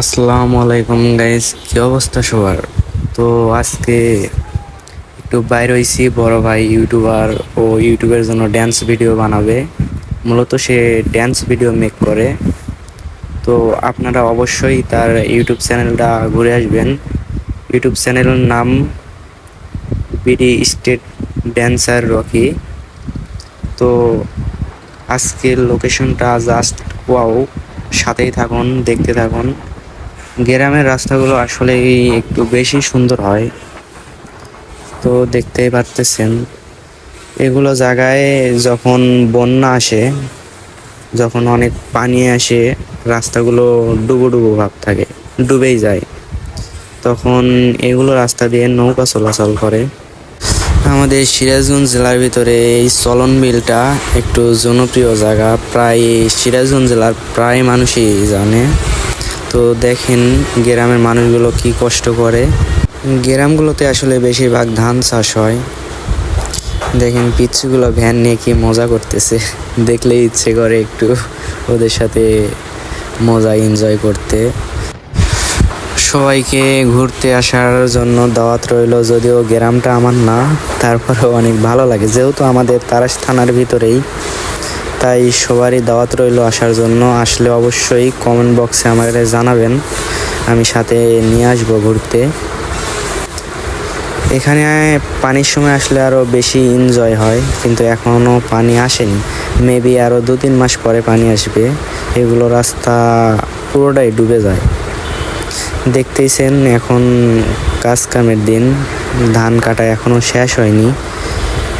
আসসালামু আলাইকুম গাইস কি অবস্থা সবার? তো আজকে একটু বাইর হয়েছি বড় ভাই ইউটিউবার ও ইউটিউবের জন্য ড্যান্স ভিডিও বানাবে। মূলত সে ড্যান্স ভিডিও মেক করে। তো আপনারা অবশ্যই তার ইউটিউব চ্যানেলটা ঘুরে আসবেন। ইউটিউব চ্যানেলের নাম বিডি স্টেট ড্যান্সার রকি। তো আজকের লোকেশনটা জাস্ট ওয়াও সাথেই থাকুন, দেখতে থাকুন। গ্রামের রাস্তাগুলো আসলেই একটু বেশি সুন্দর হয়। তো দেখতেই পারতেছেন, এগুলো জায়গায় যখন বন্যা আসে, যখন অনেক পানি আসে, রাস্তাগুলো ডুবো ডুবো ভাব থাকে, ডুবেই যায়। তখন এগুলো রাস্তা দিয়ে নৌকা চলাচল করে। আমাদের সিরাজগঞ্জ জেলার ভিতরে এই চলন বিলটা একটু জনপ্রিয় জায়গা, প্রায় সিরাজগঞ্জ জেলার প্রায় মানুষই জানে। তো দেখেন গ্রামের মানুষগুলো কি কষ্ট করে। গ্রামগুলোতে আসলে বেশিরভাগ ধান চাষ হয়। দেখেন পিচ্ছুগুলো ভ্যান নিয়ে কি মজা করতেছে। দেখলেই ইচ্ছে করে একটু ওদের সাথে মজা এনজয় করতে। সবাইকে ঘুরতে আসার জন্য দাওয়াত রইল, যদিও গ্রামটা আমার না, তারপরেও অনেক ভালো লাগে। যেহেতু আমাদের তারাস থানার ভিতরেই তাই সবারই দাওয়াত রইল আসার জন্য। আসলে অবশ্যই কমেন্ট বক্সে আমাকে জানাবেন। আমি সাথে নিয়ে আসব ঘুরতে। এখানে পানির সময় আসলে আরও বেশি এনজয় হয়, কিন্তু এখনও পানি আসেনি। মেবি আরও দু তিন মাস পরে পানি আসবে। এগুলো রাস্তা পুরোটাই ডুবে যায়। দেখতেইছেন এখন কাজ কামের দিন। ধান কাটা এখনও শেষ হয়নি।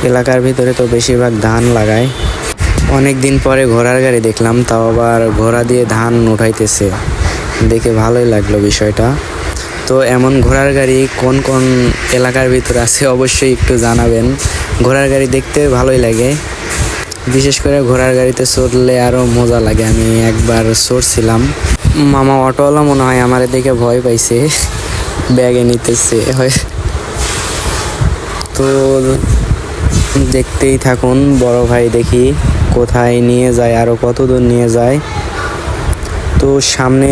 এলাকার ভিতরে তো বেশিরভাগ ধান লাগায়। অনেক দিন পরে ঘোড়ার গাড়ি দেখলাম, তাও আবার ঘোড়া দিয়ে ধান উঠাইতেছে। দেখে ভালোই লাগল বিষয়টা। তো এমন ঘোড়ার গাড়ি কোন কোন এলাকার ভিতরে আছে অবশ্যই একটু জানাবেন। ঘোড়ার গাড়ি দেখতে ভালোই লাগে। বিশেষ করে ঘোড়ার গাড়িতে চড়লে আরও মজা লাগে। আমি একবার চড়ছিলাম। মামা অটোওয়ালা মনে হয় আমার দেখে ভয় পাইছে। ব্যাগে নিতেছে। হয় তো দেখতেই থাকুন, বড় ভাই দেখি কোথায় নিয়ে যায় আরও কত দূর নিয়ে যায়। তো সামনে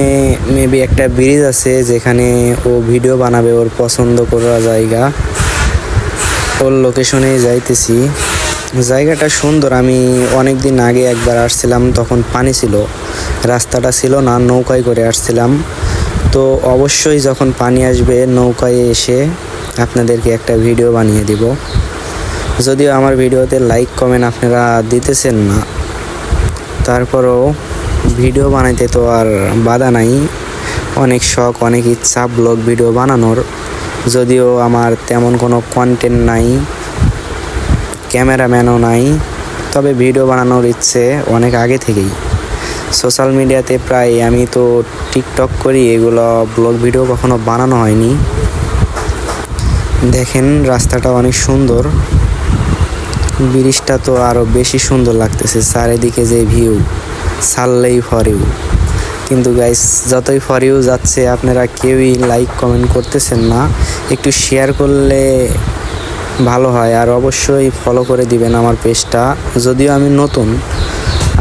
মেবি একটা ব্রিজ আছে যেখানে ও ভিডিও বানাবে, ওর পছন্দ করা জায়গা। ওর লোকেশনে যাইতেছি। জায়গাটা সুন্দর, আমি অনেক দিন আগে একবার আসছিলাম, তখন পানি ছিল। রাস্তাটা ছিল না, নৌকায় করে আসছিলাম। তো অবশ্যই যখন পানি আসবে, নৌকায় এসে আপনাদেরকে একটা ভিডিও বানিয়ে দিব। যদিও আমার ভিডিওতে লাইক, কমেন্ট আপনারা দিতেছেন না, তারপরও ভিডিও বানাইতে তো আর বাধা নাই। অনেক শখ, অনেক ইচ্ছা ব্লগ, ভিডিও বানানোর। যদিও আমার তেমন কোনো কন্টেন্ট নাই, ক্যামেরাম্যানও নাই, তবে ভিডিও বানানোর ইচ্ছে অনেক আগে থেকেই। সোশ্যাল মিডিয়াতে প্রায় আমি তো টিকটক করি, এগুলো ব্লগ, ভিডিও কখনো বানানো হয়নি। দেখেন, রাস্তাটা অনেক সুন্দর। ব্রিজটা তো আরও বেশি সুন্দর লাগতেছে, চারিদিকে যে ভিউ সারলেই ফর ইউ কিন্তু গাইস যতই ফর ইউ যাচ্ছে, আপনারা কেউই লাইক কমেন্ট করতেছেন না। একটু শেয়ার করলে ভালো হয়, আর অবশ্যই ফলো করে দিবেন আমার পেজটা যদিও আমি নতুন,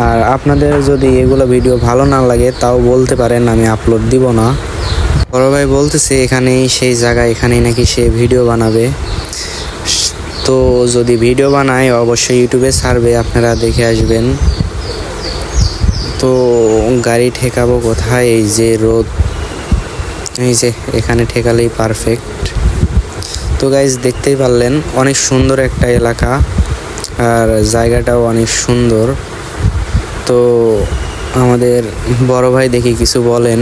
আর আপনাদের যদি এগুলো ভিডিও ভালো না লাগে, তাও বলতে পারেন, আমি আপলোড দিব না। বড় ভাই বলতেছে, এখানেই সেই জায়গা, এখানেই নাকি সে ভিডিও বানাবে। তো যদি ভিডিও বানায়, অবশ্যই ইউটিউবে ছাড়বে আপনারা দেখে আসবেন। তো গাড়ি ঠেকাবো কোথায়? এই যে রোদ। এই যে, এখানে ঠেকালেই পারফেক্ট তো গাইজ দেখতেই পারলেন, অনেক সুন্দর একটা এলাকা। আর জায়গাটাও অনেক সুন্দর। তো আমাদের বড় ভাই দেখি কিছু বলেন.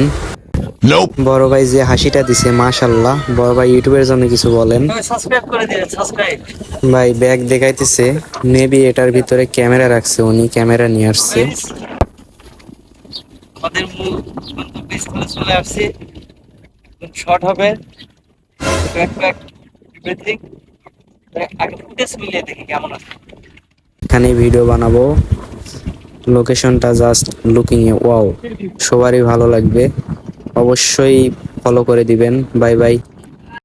বড় ভাই যে হাসিটা দিছে মাশাল্লাহ বড় ভাই ইউটিউবের জন্য কিছু বলেন। সাবস্ক্রাইব করে দিন সাবস্ক্রাইব ভাই ব্যাগ দেখাইতেছে। মেবি এটার ভিতরে ক্যামেরা রাখছে উনি ক্যামেরা নিয়ে আসছে। আমাদের মূল চলে আসছি। শর্ট হবে। ব্যাক ব্যাক এভরিথিং আগে ফুটেজ মিলিয়ে দেখি কেমন আছে। এখানে ভিডিও বানাবো। লোকেশনটা জাস্ট লুকিং এ ওয়াও সবারই ভালো লাগবে। অবশ্যই ফলো করে দিবেন। Bye bye